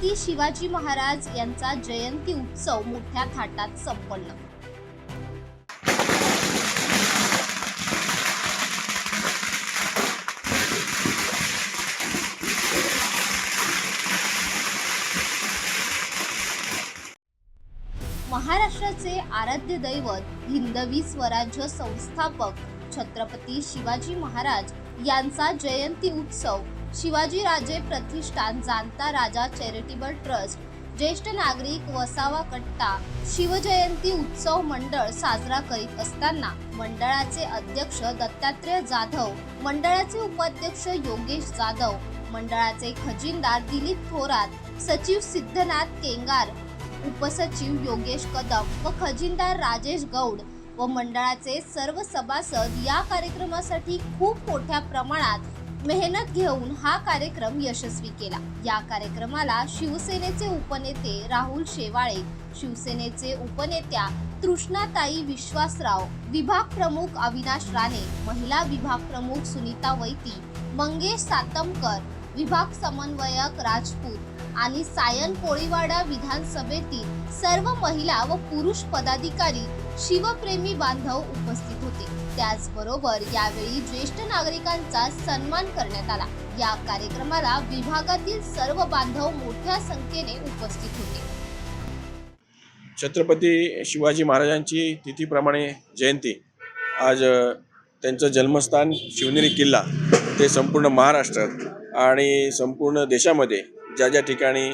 छत्रपती शिवाजी महाराज यांचा जयंती उत्सव मोठ्या थाटात संपन्न. महाराष्ट्राचे आराध्य दैवत हिंदवी स्वराज्य संस्थापक छत्रपती शिवाजी महाराज यांचा जयंती उत्सव शिवाजीराजे प्रतिष्ठान जाणता राजा चॅरिटेबल ट्रस्ट ज्येष्ठ नागरिक वसावा कट्टा शिवजयंती उत्सव मंडळ साजरा करीत असताना मंडळाचे अध्यक्ष दत्तात्रय जाधव मंडळाचे उपाध्यक्ष योगेश जाधव मंडळाचे खजिनदार दिलीप थोरात सचिव सिद्धनाथ केंगार उपसचिव योगेश कदम व खजिनदार राजेश गौड व मंडळाचे सर्व सभासद या कार्यक्रमासाठी खूप मोठ्या प्रमाणात मेहनत घेऊन हा कार्यक्रम यशस्वी केला. या कार्यक्रमाला शिवसेनेचे उपनेते राहुल शेवाळे शिवसेनेचे उपनेत्या तृष्णाताई विश्वासराव विभाग प्रमुख अविनाश राणे महिला विभाग प्रमुख सुनीता वैती मंगेश सातमकर विभाग समन्वयक राजपूत आणि सायन कोळीवाडा विधानसभेतील सर्व महिला व पुरुष पदाधिकारी शिवप्रेमी बांधव उपस्थित होते. त्याचबरोबर यावेळी ज्येष्ठ नागरिकांचा सन्मान करण्यात आला. या कार्यक्रमाला विभागातील सर्व बांधव मोठ्या संख्येने उपस्थित होते. छत्रपती शिवाजी महाराजांची तिथीप्रमाणे जयंती. आज त्यांचं जन्मस्थान शिवनेरी किल्ला ते संपूर्ण महाराष्ट्रात आणि संपूर्ण देशामध्ये ज्या ज्या ठिकाणी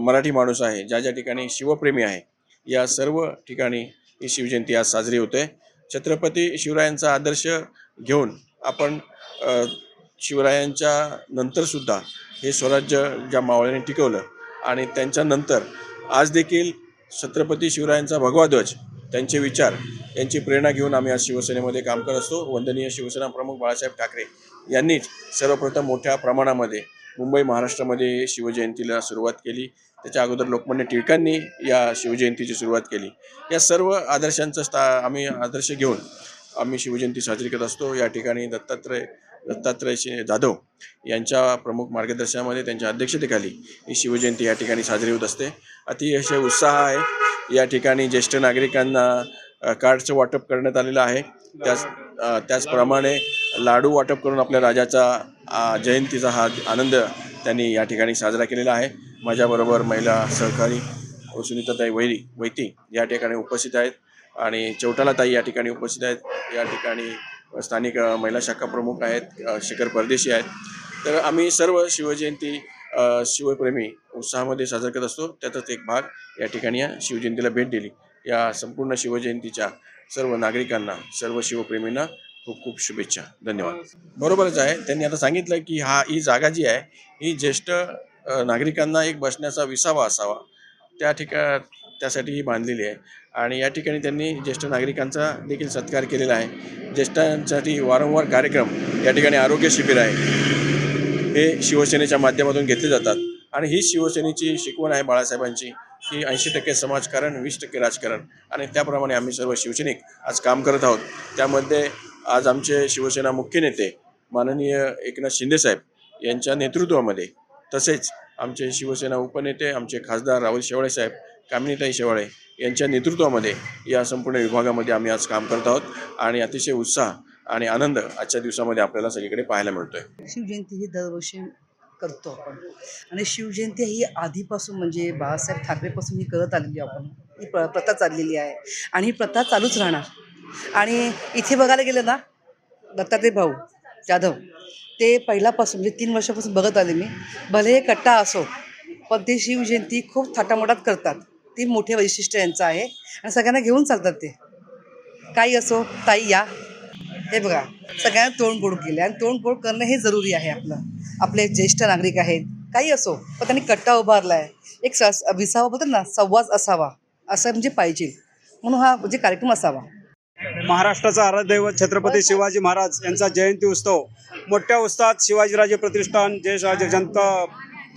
मराठी माणूस आहे ज्या ज्या ठिकाणी शिवप्रेमी आहे या सर्व ठिकाणी ही शिवजयंती आज साजरी होते. छत्रपती शिवरायांचा आदर्श घेऊन आपण शिवरायांच्या नंतरसुद्धा हे स्वराज्य ज्या मावळ्याने टिकवलं आणि त्यांच्यानंतर आज देखील छत्रपती शिवरायांचा भगवा ध्वज त्यांचे विचार यांची प्रेरणा घेऊन आम्ही आज शिवसेनेमध्ये काम करत असतो. वंदनीय शिवसेना प्रमुख बाळासाहेब ठाकरे यांनीच सर्वप्रथम मोठ्या प्रमाणामध्ये मुंबई महाराष्ट्रामध्ये शिवजयंतीला सुरुवात केली. त्याच्या अगोदर लोकमान्य टिळकांनी या शिवजयंतीची सुरुवात केली. या सर्व आदर्शांचं स्था आम्ही आदर्श घेऊन आम्ही शिवजयंती साजरी करत असतो. या ठिकाणी दत्तात्रय दत्तात्रय जाधव यांच्या प्रमुख मार्गदर्शनामध्ये त्यांच्या अध्यक्षतेखाली ही शिवजयंती या ठिकाणी साजरी होत असते. अतिशय उत्साह आहे. या ठिकाणी ज्येष्ठ नागरिकांना कार्डचं वाटप करण्यात आलेलं आहे. त्याच त्याचप्रमाणे लाडू वाटप करून आपल्या राजाचा जयंतीचा हा आनंद त्यांनी या ठिकाणी साजरा केलेला आहे. माझ्याबरोबर महिला सहकारी व सुनीताताई वैरी वैती या ठिकाणी उपस्थित आहेत आणि चौटालाताई या ठिकाणी उपस्थित आहेत. या ठिकाणी स्थानिक महिला शाखा प्रमुख आहेत शेखर शिखर परदेशी आहेत. तर आम्ही सर्व शिवजयंती शिवप्रेमी उत्साहामध्ये साजरा करत असतो. त्याचाच एक भाग या ठिकाणी या शिवजयंतीला भेट दिली. या संपूर्ण शिवजयंतीच्या सर्व नागरिकांना सर्व शिवप्रेमींना खूप खूप शुभेच्छा. धन्यवाद. हो, हो. बरोबरच आहे. त्यांनी आता सांगितलं की हा ही जागा जी आहे ही ज्येष्ठ नागरिकांना एक बसण्याचा विसावा असावा. त्या ठिका त्यासाठी ही बांधलेली आहे. आणि या ठिकाणी त्यांनी ज्येष्ठ नागरिकांचा देखील सत्कार केलेला आहे. ज्येष्ठांसाठी वारंवार कार्यक्रम या ठिकाणी आरोग्य शिबिर आहे. हे शिवसेनेच्या माध्यमातून घेतले जातात. आणि ही शिवसेनेची शिकवण आहे बाळासाहेबांची की ऐंशी टक्के समाजकारण वीस टक्के राजकारण. आणि त्याप्रमाणे आम्ही सर्व शिवसैनिक आज काम करत आहोत. त्यामध्ये आज आमचे शिवसेना मुख्य नेते माननीय एकनाथ शिंदेसाहेब यांच्या नेतृत्वामध्ये तसेच आमचे शिवसेना उपनेते आमचे खासदार राहुल शेवाळे साहेब कामिनीताई शेवाळे यांच्या नेतृत्वामध्ये या संपूर्ण विभागामध्ये आम्ही आज काम करत आहोत आणि अतिशय उत्साह आणि आनंद आजच्या दिवसामध्ये आपल्याला सगळीकडे पाहायला मिळतोय. शिवजयंती ही दरवर्षी करतो आपण. आणि शिवजयंती ही आधीपासून म्हणजे बाळासाहेब ठाकरेपासून ही करत आलेली आपण. ही प्र प्रथा चाललेली आहे. आणि ही प्रथा चालूच राहणार. आणि इथे बघायला गेलं ना दत्तात्रय भाऊ जाधव ते पहिल्यापासून म्हणजे तीन वर्षापासून बघत आले मी. भले हे कट्टा असो पण ते शिवजयंती खूप थाटामाटात करतात. ती मोठे वैशिष्ट्य यांचं आहे. आणि सगळ्यांना घेऊन चालतात ते. काही असो ताई या. हे बघा सगळ्यांना तोंडफोड केले आणि तोंडफोड करणं हे जरुरी आहे आपलं. आपले ज्येष्ठ नागरिक आहेत काही असो पण त्यांनी कट्टा उभारला आहे एक स विसावा बोलतात ना संवाद असावा. असं म्हणजे पाहिजे. म्हणून हा म्हणजे कार्यक्रम असावा. महाराष्ट्राचा आराध्यदैवत छत्रपती शिवाजी महाराज यांचा जयंती उत्सव. मोठ्या उत्साहात शिवाजीराजे प्रतिष्ठान ज्येष्ठ जनता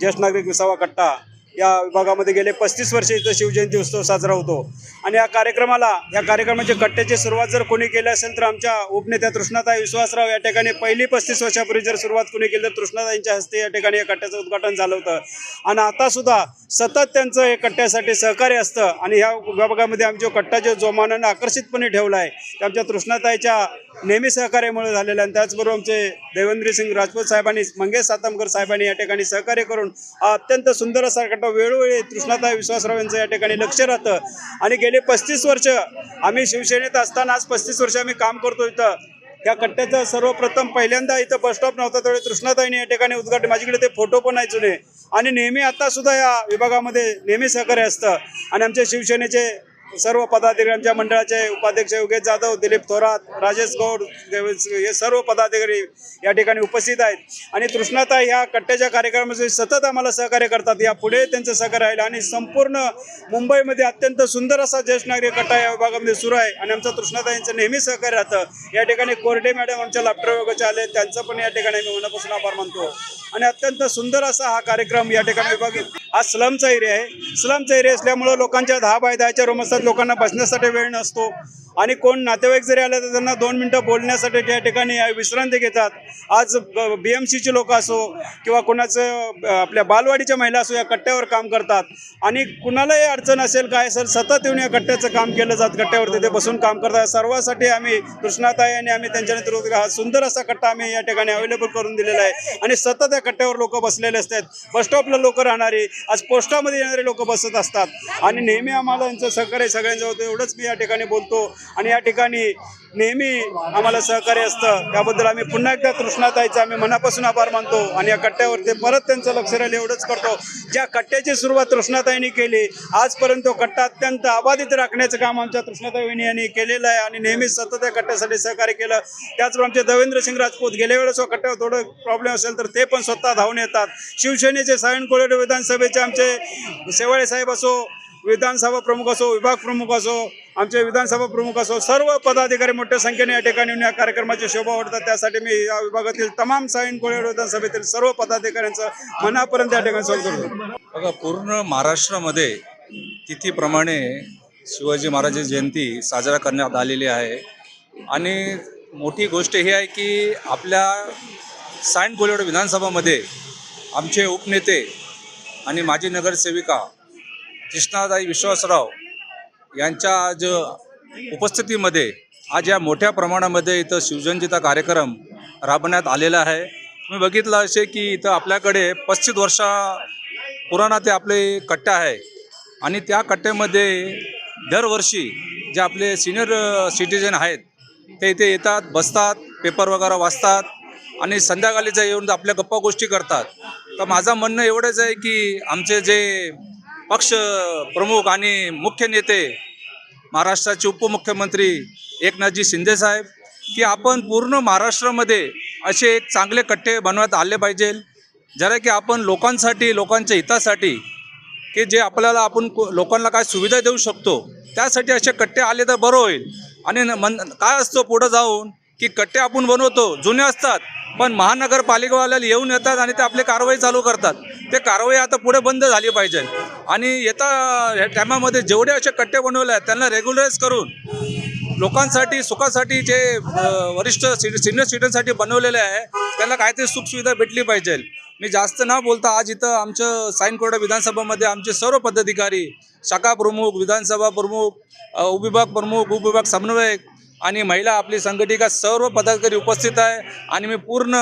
ज्येष्ठ नागरिक विसावा कट्टा या विभागामध्ये गेले. पस्तीस वर्षे इथं शिवजयंती उत्सव साजरा होतो. आणि या कार्यक्रमाला या कार्यक्रमाची कट्ट्याची सुरुवात जर कोणी केली असेल तर आमच्या उपनेत्या तृष्णाताई विश्वासराव या ठिकाणी पहिली पस्तीस वर्षापूर्वी जर सुरुवात कोणी केली तर तृष्णाताईंच्या हस्ते या ठिकाणी या कट्ट्याचं उद्घाटन झालं होतं. आणि आता सुद्धा सतत त्यांचं हे कट्ट्यासाठी सहकार्य असतं आणि ह्या विभागामध्ये आमच्या कट्टा जो जोमानानं आकर्षितपणे ठेवला आहे ते आमच्या तृष्णाताईच्या नेहमी सहकार्यामुळे झालेलं आणि त्याचबरोबर आमचे देवेंद्र सिंग राजपूत साहेबांनी मंगेश सातमकर साहेबांनी या ठिकाणी सहकार्य करून अत्यंत सुंदर असा कट्टा वेळोवेळी तृष्णाताई विश्वासराव यांचं या ठिकाणी लक्ष राहतं. आणि गेले पस्तीस वर्ष आम्ही शिवसेनेत असताना आज पस्तीस वर्ष आम्ही काम करतो इथं. या कट्ट्याचं सर्वप्रथम पहिल्यांदा इथं बसस्टॉप नव्हता त्यावेळी तृष्णाताईने या ठिकाणी उद्घाटन माझ्याकडे ते फोटो पण आहे जुने. आणि नेहमी आत्तासुद्धा या विभागामध्ये नेहमी सहकार्य असतं. आणि आमच्या शिवसेनेचे सर्व पदाधिकारी आमच्या मंडळाचे उपाध्यक्ष योगेश जाधव दिलीप थोरात राजेश गौड हे सर्व पदाधिकारी या ठिकाणी उपस्थित आहेत. आणि तृष्णाताई ह्या कट्ट्याच्या कार्यक्रमामध्ये सतत आम्हाला सहकार्य करतात. या पुढे त्यांचं सहकार्य राहील आणि संपूर्ण मुंबईमध्ये अत्यंत सुंदर असा ज्येष्ठ नागरिक कट्टा या विभागामध्ये सुरू आहे आणि आमचं तृष्णाता यांचं नेहमी सहकार्य राहतं. या ठिकाणी कोरडे मॅडम आमच्या लाफ्टर विभागाचे आले त्यांचं पण या ठिकाणी मी मनापासून आभार मानतो. आणि अत्यंत सुंदर असा हा कार्यक्रम या ठिकाणी विभाग हा स्लमचा एरिया आहे. स्लमचा एरिया असल्यामुळं लोकांच्या दहा बाय दहाच्या रूम असतात. लोकांना बसण्यासाठी वेळ नसतो. आणि कोण नातेवाईक जरी आले तर त्यांना दोन मिनटं बोलण्यासाठी त्या ठिकाणी विश्रांती घेतात. आज बी एम सीचे लोक असो किंवा कोणाचं आपल्या बालवाडीच्या महिला असो या कट्ट्यावर काम करतात. आणि कुणालाही अडचण असेल काय असेल सतत येऊन या कट्ट्याचं काम केलं जात कट्ट्यावर तिथे बसून काम करतात. सर्वासाठी आम्ही कृष्णाताई आणि आम्ही त्यांच्या नेतृत्व हा सुंदर असा कट्टा आम्ही या ठिकाणी अवेलेबल करून दिलेला आहे. आणि सतत या कट्ट्यावर लोक बसलेले असतात. बसस्टॉपला लोक राहणारी आज पोस्टामध्ये येणारे लोक बसत असतात. आणि नेहमी आम्हाला यांचं सहकार्य सगळ्यांचं होतं. एवढंच मी या ठिकाणी बोलतो. आणि या ठिकाणी नेहमी आम्हाला सहकार्य असतं. त्याबद्दल आम्ही पुन्हा एकदा तृष्णाताईचा आम्ही मनापासून आभार मानतो आणि या कट्ट्यावर ते परत त्यांचं लक्ष राहील एवढंच करतो. ज्या कट्ट्याची सुरुवात कृष्णाताईंनी केली आजपर्यंत तो कट्टा अत्यंत अबाधित राखण्याचं काम आमच्या कृष्णाताईनी यांनी केलेलं आहे आणि नेहमीच सतत या कट्ट्यासाठी सहकार्य केलं. त्याचबरोबर आमचे दवेंद्रसिंग राजपूत गेल्या वेळेस कट्ट्यावर थोडं प्रॉब्लेम असेल तर ते पण स्वतः धावून येतात. शिवसेनेचे सायन कोळेडे विधानसभेचे आमचे शेवाळे साहेब असो विधानसभा प्रमुख असो विभाग प्रमुख असो आमचे विधानसभा प्रमुख असो सर्व पदाधिकारी मोठ्या संख्येने या ठिकाणी येऊन या कार्यक्रमाची शोभा वाढतात त्यासाठी मी या विभागातील तमाम साईन कोळेड विधानसभेतील सर्व पदाधिकाऱ्यांचं मनापर्यंत या ठिकाणी स्वागत करतो. बघा पूर्ण महाराष्ट्रामध्ये तिथीप्रमाणे शिवाजी महाराजांची जयंती साजरा करण्यात आलेली आहे. आणि मोठी गोष्ट ही आहे की आपल्या सायन कोलिवड विधानसभामध्ये आमचे उपनेते आणि माजी नगरसेविका कृष्णादाई विश्वासराव यांच्या आज उपस्थितीमध्ये आज या मोठ्या प्रमाणामध्ये इथं शिवजयंतीचा कार्यक्रम राबवण्यात आलेला आहे. मी बघितलं असे की इथं आपल्याकडे पस्तीस वर्षा पुराणा ते आपले कट्टा आहे. आणि त्या कट्ट्यामध्ये दरवर्षी जे आपले सिनियर सिटीजन आहेत ते इथे येतात बसतात पेपर वगैरे वाचतात आणि संध्याकाळीचा येऊन आपल्या गप्पा गोष्टी करतात. तर माझं म्हणणं एवढंच आहे की आमचे जे पक्ष प्रमुख आणि मुख्य नेते महाराष्ट्राचे उपमुख्यमंत्री एकनाथजी शिंदेसाहेब की आपण पूर्ण महाराष्ट्रामध्ये असे एक चांगले कट्टे बनवण्यात आले पाहिजे. जरा की आपण लोकांसाठी लोकांच्या हितासाठी की जे आपल्याला आपण को- लोकांना काय सुविधा देऊ शकतो त्यासाठी असे कट्टे आले तर बरं होईल. आणि न- मन काय असतो पुढं जाऊन की कट्टे आपण बनवतो जुने असतात. पण महानगरपालिकावाल्याला येऊन येतात आणि ते आपली कारवाई चालू करतात. ते कारवाई आता पुढे बंद झाली पाहिजे. आणि येता ह्या टायमामध्ये जेवढे असे कट्टे बनवले आहेत त्यांना रेग्युलराईज करून लोकांसाठी सुखासाठी जे वरिष्ठ सिनियर सिटीजनसाठी बनवलेले आहे त्यांना काहीतरी सुखसुविधा भेटली पाहिजे. मी जास्त न बोलता आज इथं आमचं साईनकोडा विधानसभामध्ये आमचे सर्व पदाधिकारी शाखा प्रमुख विधानसभा प्रमुख उपविभाग प्रमुख उपविभाग समन्वयक आणि महिला आपली संघटिका सर्व पदाधिकारी उपस्थित आहे. आणि मी पूर्ण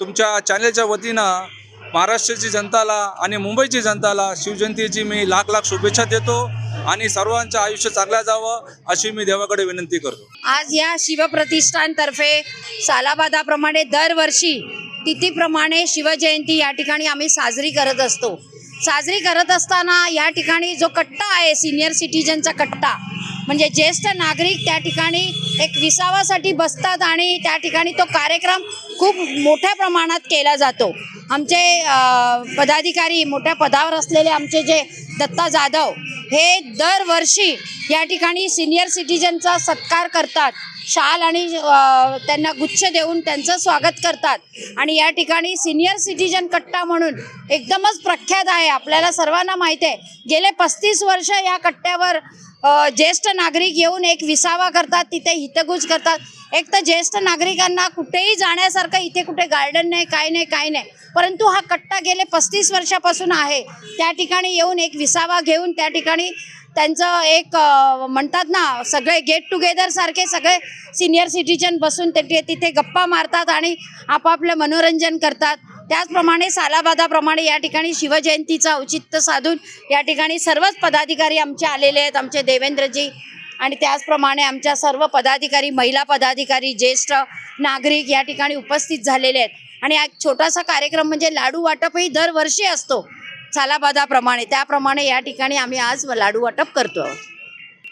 तुमच्या चॅनलच्या वतीनं महाराष्ट्राची जनताला आणि मुंबईची जनताला शिवजयंतीची मी लाख लाख शुभेच्छा देतो आणि सर्वांचं आयुष्य चांगलं जावं अशी मी देवाकडे विनंती करतो. आज या शिवप्रतिष्ठानतर्फे सालाबादाप्रमाणे दरवर्षी तिथीप्रमाणे शिवजयंती या ठिकाणी आम्ही साजरी करत असतो. साजरी करत असताना या ठिकाणी जो कट्टा आहे सिनियर सिटीजनचा कट्टा म्हणजे ज्येष्ठ नागरिक त्या ठिकाणी एक विसावासाठी बसतात आणि त्या ठिकाणी तो कार्यक्रम खूप मोठ्या प्रमाणात केला जातो. आमचे पदाधिकारी मोठ्या पदावर असलेले आमचे जे दत्ता जाधव हे दरवर्षी या ठिकाणी सिनियर सिटीजनचा सत्कार करतात. शाल आणि त्यांना गुच्छ देऊन त्यांचं स्वागत करतात. आणि या ठिकाणी सिनियर सिटीजन कट्टा म्हणून एकदमच प्रख्यात आहे. आपल्याला सर्वांना माहीत आहे. गेले पस्तीस वर्ष या कट्ट्यावर ज्येष्ठ नागरिक येऊन एक विसावा करतात तिथे हितगुज करतात. एक तर ज्येष्ठ नागरिकांना कुठेही जाण्यासारखं इथे कुठे गार्डन नाही काय नाही काय नाही. परंतु हा कट्टा गेले पस्तीस वर्षापासून आहे. त्या ठिकाणी येऊन एक विसावा घेऊन त्या ठिकाणी त्यांचं एक म्हणतात ना सगळे गेट टुगेदर सारखे सगळे सिनियर सिटीजन बसून ते तिथे गप्पा मारतात आणि आपापलं मनोरंजन करतात. त्याचप्रमाणे सालाबादाप्रमाणे या ठिकाणी शिवजयंतीचं औचित्य साधून या ठिकाणी सर्वच पदाधिकारी आमचे आलेले आहेत आमचे देवेंद्रजी. आणि त्याचप्रमाणे आमच्या सर्व पदाधिकारी महिला पदाधिकारी ज्येष्ठ नागरिक या ठिकाणी उपस्थित झालेले आहेत. आणि एक छोटासा कार्यक्रम म्हणजे लाडू वाटपही दरवर्षी असतो सालाबादाप्रमाणे. त्याप्रमाणे या ठिकाणी आम्ही आज लाडू वाटप करतो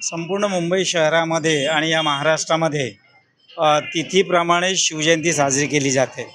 संपूर्ण मुंबई शहरामध्ये आणि या महाराष्ट्रामध्ये तिथीप्रमाणे शिवजयंती साजरी केली जाते.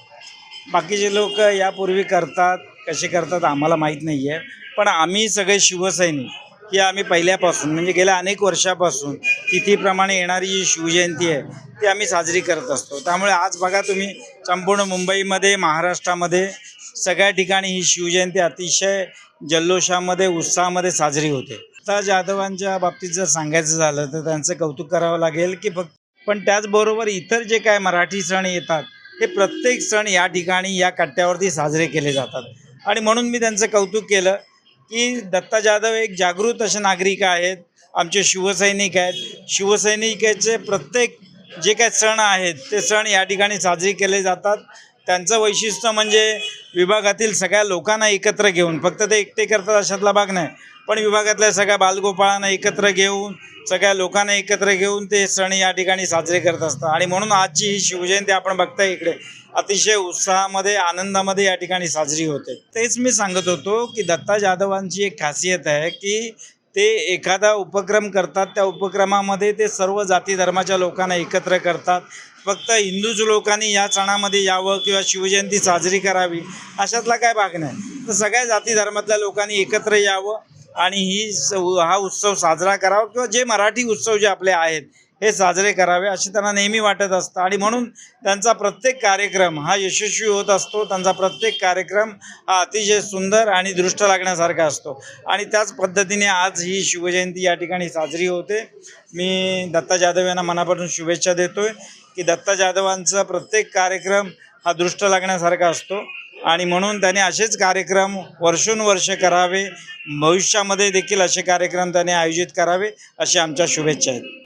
बाकीचे लोक यापूर्वी करतात कसे करतात आम्हाला माहीत नाही आहे पण आम्ही सगळे शिवसैनिक की आम्ही पहिल्यापासून म्हणजे गेल्या अनेक वर्षापासून तिथीप्रमाणे येणारी जी शिवजयंती आहे ती आम्ही साजरी करत असतो. त्यामुळे आज बघा तुम्ही संपूर्ण मुंबईमध्ये महाराष्ट्रामध्ये सगळ्या ठिकाणी ही शिवजयंती अतिशय जल्लोषामध्ये उत्साहामध्ये साजरी होते. आता जाधवांच्या बाबतीत जर सांगायचं झालं तर त्यांचं कौतुक करावं लागेल की फक्त पण त्याचबरोबर इतर जे काय मराठी सण येतात हे प्रत्येक सण या ठिकाणी या कट्ट्यावरती साजरे केले जातात. आणि म्हणून मी त्यांचं कौतुक केलं की दत्ता जाधव एक जागृत असे नागरिक आहेत आमचे शिवसैनिक आहेत. शिवसैनिकाचे प्रत्येक जे काही सण आहेत ते सण या ठिकाणी साजरे केले जातात. त्यांचं वैशिष्ट्य म्हणजे विभागातील सगळ्या लोकांना एकत्र घेऊन फक्त ते एकटे करतात अशातला भाग नाही. पण विभागातल्या सगळ्या बालगोपाळांना एकत्र घेऊन सगळ्या लोकांना एकत्र घेऊन ते सण या ठिकाणी साजरे करत असतात. आणि म्हणून आजची ही शिवजयंती आपण बघताय इकडे अतिशय उत्साहामध्ये आनंदामध्ये या ठिकाणी साजरी होते. तेच मी सांगत होतो की दत्ता जाधवांची एक खासियत आहे की ते एखादा उपक्रम करतात त्या उपक्रमामध्ये ते सर्व जाती धर्माच्या लोकांना एकत्र करतात. फक्त हिंदूच लोकांनी या सणामध्ये यावं किंवा शिवजयंती साजरी करावी अशातला काय भाग नाही. तर सगळ्या जाती धर्मातल्या लोकांनी एकत्र यावं आणि ही स- हा उत्सव साजरा करावा किंवा जे मराठी उत्सव जे आपले आहेत हे साजरे करावे असे त्यांना नेहमी वाटत असतं. आणि म्हणून त्यांचा प्रत्येक कार्यक्रम हा यशस्वी होत असतो. त्यांचा प्रत्येक कार्यक्रम हा अतिशय सुंदर आणि दृष्ट लागण्यासारखा असतो. आणि त्याच पद्धतीने आज ही शिवजयंती या ठिकाणी साजरी होते. मी दत्ता जाधव यांना मनापासून शुभेच्छा देतोय की दत्ता जाधवांचा प्रत्येक कार्यक्रम हा दृष्ट लागण्यासारखा असतो. आणि म्हणून त्याने असेच कार्यक्रम वर्षोनुवर्ष करावे. भविष्यामध्ये देखील असे कार्यक्रम त्याने आयोजित करावे अशी आमच्या शुभेच्छा आहेत.